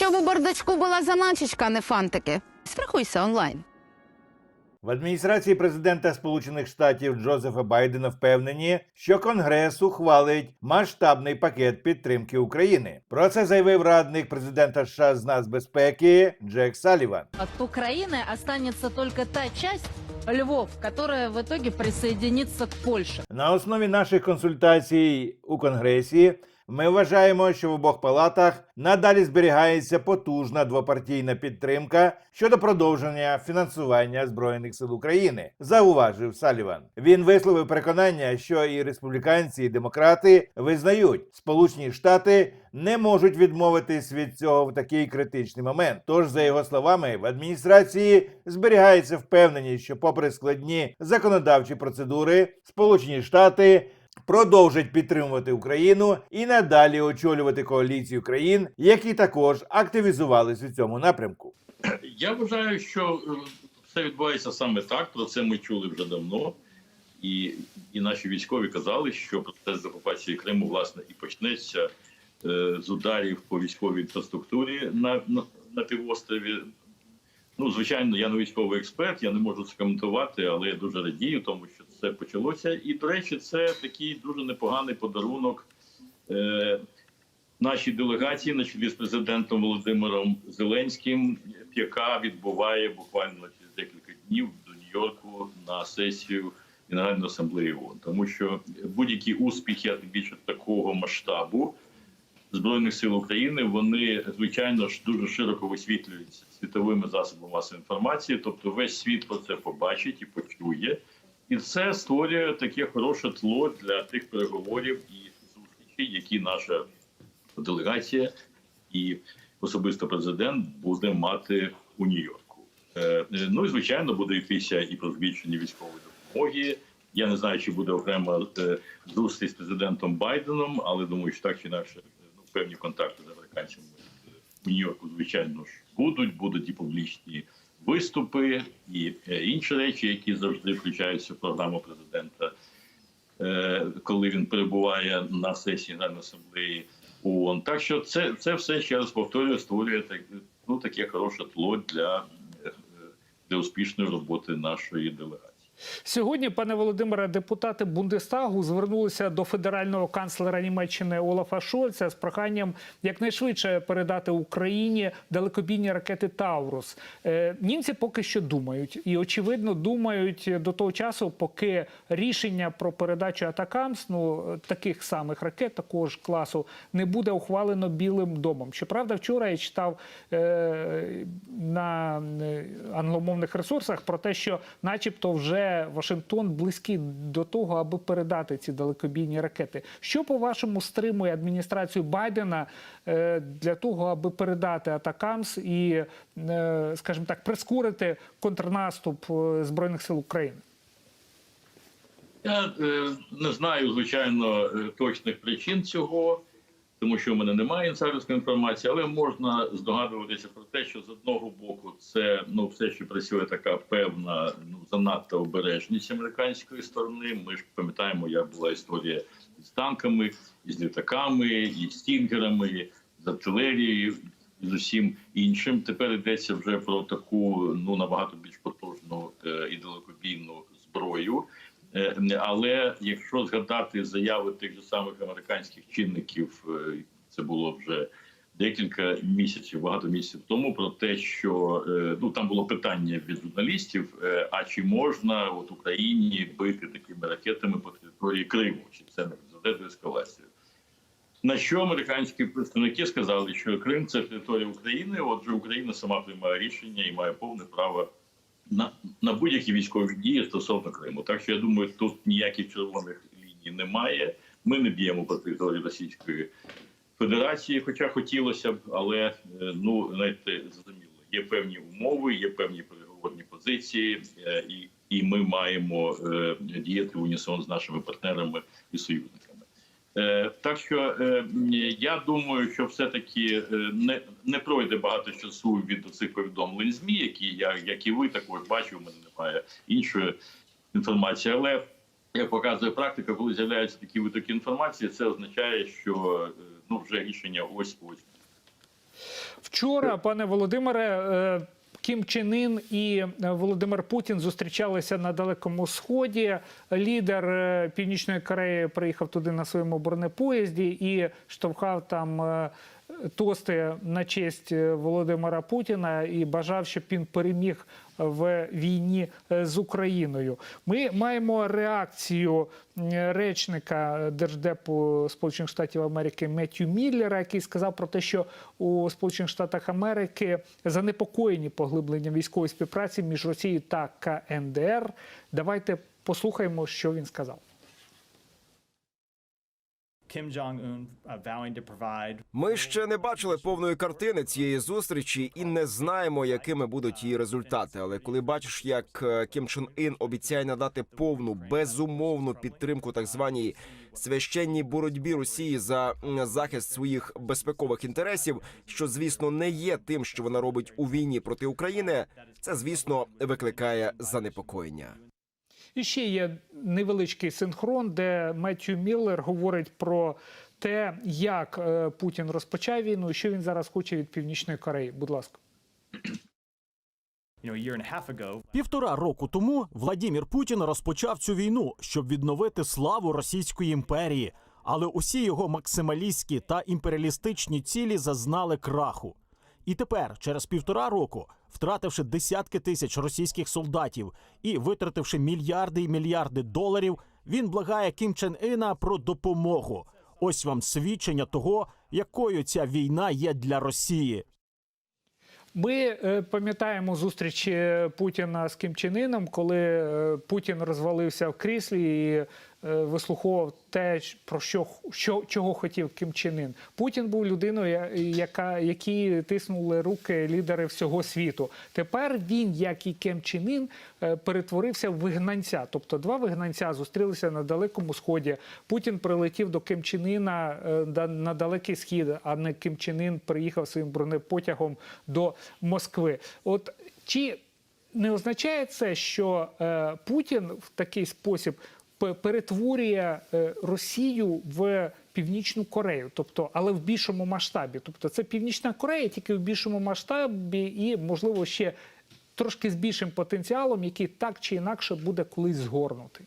Щоб у бардачку була заначечка, а не фантики. Страхуйся онлайн. В адміністрації президента Сполучених Штатів Джозефа Байдена впевнені, що Конгрес ухвалить масштабний пакет підтримки України. Про це заявив радник президента США з нацбезпеки Джек Саліван. От Украины останется только та часть, Львов, которая в итоге присоединится к Польше. На основі наших консультацій у Конгресі ми вважаємо, що в обох палатах надалі зберігається потужна двопартійна підтримка щодо продовження фінансування збройних сил України, зауважив Саліван. Він висловив переконання, що і республіканці, і демократи визнають, Сполучені Штати не можуть відмовитись від цього в такий критичний момент. Тож, за його словами, в адміністрації зберігається впевненість, що, попри складні законодавчі процедури, Сполучені Штати продовжать підтримувати Україну і надалі очолювати коаліцію країн, які також активізувались у цьому напрямку. Я вважаю, що е, все відбувається саме так. Про це ми чули вже давно. І, і наші військові казали, що процес окупації Криму власне і почнеться е, з ударів по військовій інфраструктурі на, на, на півострові. Ну, звичайно, я не військовий експерт, я не можу це коментувати, але я дуже радію, тому що це почалося. І, до речі, це такий дуже непоганий подарунок е, нашій делегації на чолі з президентом Володимиром Зеленським, яка відбуває буквально через декілька днів до Нью-Йорку на сесію Генеральної асамблеї ООН. Тому що будь-які успіхи, а тим більше такого масштабу збройних сил України, вони звичайно ж дуже широко висвітлюються світовими засобами масової інформації. Тобто, весь світ про це побачить і почує. І це створює таке хороше тло для тих переговорів і зустрічей, які наша делегація і особисто президент буде мати у Нью-Йорку. Е, Ну і звичайно буде йтися і про збільшення військової допомоги. Я не знаю, чи буде окрема е, зустріч з президентом Байденом, але думаю, що так чи інакше е, ну, певні контакти з американцями у Нью-Йорку, звичайно ж, будуть. Будуть і публічні виступи, і е, інші речі, які завжди включаються в програму президента е, коли він перебуває на сесії Генеральної асамблеї ООН. Так що це, це все ще раз повторюю, створює так, ну, таке хороше тло для, е, для успішної роботи нашої делегації. Сьогодні, пане Володимире, депутати Бундестагу звернулися до федерального канцлера Німеччини Олафа Шольца з проханням якнайшвидше передати Україні далекобійні ракети Таурус. Е, німці поки що думають, і очевидно думають до того часу, поки рішення про передачу Атакамс, ну таких самих ракет, такого ж класу, не буде ухвалено Білим домом. Щоправда, вчора я читав е, на е, англомовних ресурсах про те, що, начебто, вже Вашингтон близький до того, аби передати ці далекобійні ракети. Що по-вашому стримує адміністрацію Байдена е, для того, аби передати Атакамс і, е, скажімо так, прискорити контрнаступ е, збройних сил України? Я не знаю, звичайно, точних причин цього, тому що в мене немає інсайдерської інформації, але можна здогадуватися про те, що з одного боку це ну все, що працює така певна, ну занадто обережність американської сторони. Ми ж пам'ятаємо, як була історія з танками, із літаками, і стінгерами, з артилерією і з усім іншим. Тепер йдеться вже про таку ну набагато більш потужну е, і далекобійну зброю. Е, Але якщо згадати заяви тих же самих американських чинників, е, це було вже декілька місяців, багато місяців тому, про те, що е, ну там було питання від журналістів: а чи можна от Україні бити такими ракетами по території Криму? Чи це не призведе до ескалації? На що американські представники сказали, що Крим це територія України, отже, Україна сама приймає рішення і має повне право на, на будь-які військові дії стосовно Криму. Так що я думаю, тут ніяких червоних ліній немає. Ми не б'ємо по території Російської Федерації, хоча хотілося б, але е, ну знаєте, зрозуміло, є певні умови, є певні переговорні позиції, е, і, і ми маємо е, діяти в унісон з нашими партнерами і союзниками. Е, Так що е, я думаю, що все-таки е, не, не пройде багато часу від цих повідомлень ЗМІ, які я, як і ви також бачу, у мене немає іншої інформації. Але як показує практика, коли з'являються такі витоки інформації, це означає, що ну вже рішення ось ось. Вчора, пане Володимире, Кім Чен Ін і е, Володимир Путін зустрічалися на Далекому Сході. Лідер е, Північної Кореї приїхав туди на своєму бронепоїзді і штовхав там е, тости на честь е, Володимира Путіна і бажав, щоб він переміг в війні е, з Україною. Ми маємо реакцію е, речника Держдепу Сполучених Штатів Америки Меттю Міллера, який сказав про те, що у Сполучених Штатах Америки занепокоєні поглибленням військової співпраці між Росією та КНДР. Давайте послухаємо, що він сказав. Kim Jong Un uh, vowing to Ми ще не бачили повної картини цієї зустрічі і не знаємо, якими будуть її результати. Але коли бачиш, як е, Кім Чен Ін обіцяє надати повну безумовну підтримку так званій священній боротьбі Росії за захист своїх безпекових інтересів, що звісно не є тим, що вона робить у війні проти України, це звісно викликає занепокоєння. І ще є невеличкий синхрон, де Меттью Міллер говорить про те, як е, Путін розпочав війну і що він зараз хоче від Північної Кореї. Будь ласка. ago, Півтора року тому Владімір Путін розпочав цю війну, щоб відновити славу Російської імперії, але усі його максималістські та імперіалістичні цілі зазнали краху. І тепер, через півтора року, втративши десятки тисяч російських солдатів і витративши мільярди і мільярди доларів, він благає Кім Чен Іна про допомогу. Ось вам свідчення того, якою ця війна є для Росії. Ми е, пам'ятаємо зустрічі Путіна з Кім Чен Іном, коли е, Путін розвалився в кріслі і вислуховував те, про що, що чого хотів Кім Чен Ін. Путін був людиною, яка які тиснули руки лідери всього світу. Тепер він, як і Кім Чен Ін, е, перетворився в вигнанця. Тобто два вигнанця зустрілися на далекому сході. Путін прилетів до Ким Чен Іна е, на далекий схід, а не Ким Чен Ін приїхав своїм бронепотягом до Москви. От чи не означає це, що е, Путін в такий спосіб перетворює е, Росію в Північну Корею, тобто, але в більшому масштабі. Тобто, це Північна Корея, тільки в більшому масштабі, і можливо ще трошки з більшим потенціалом, який так чи інакше буде колись згорнутий.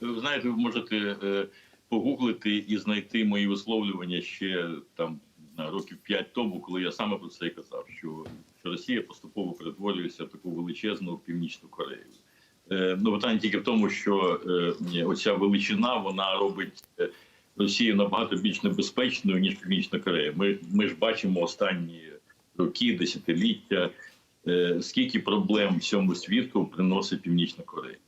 Ви знаєте, ви можете е, погуглити і знайти мої висловлювання ще там років п'ять тому, коли я саме про це і казав, що Росія поступово перетворюється в таку величезну північну Корею. Е, ну, питання тільки в тому, що е, оця величина вона робить е, Росію набагато більш небезпечною ніж Північна Корея. Ми, ми ж бачимо останні роки, десятиліття, скільки проблем всьому світу приносить Північна Корея.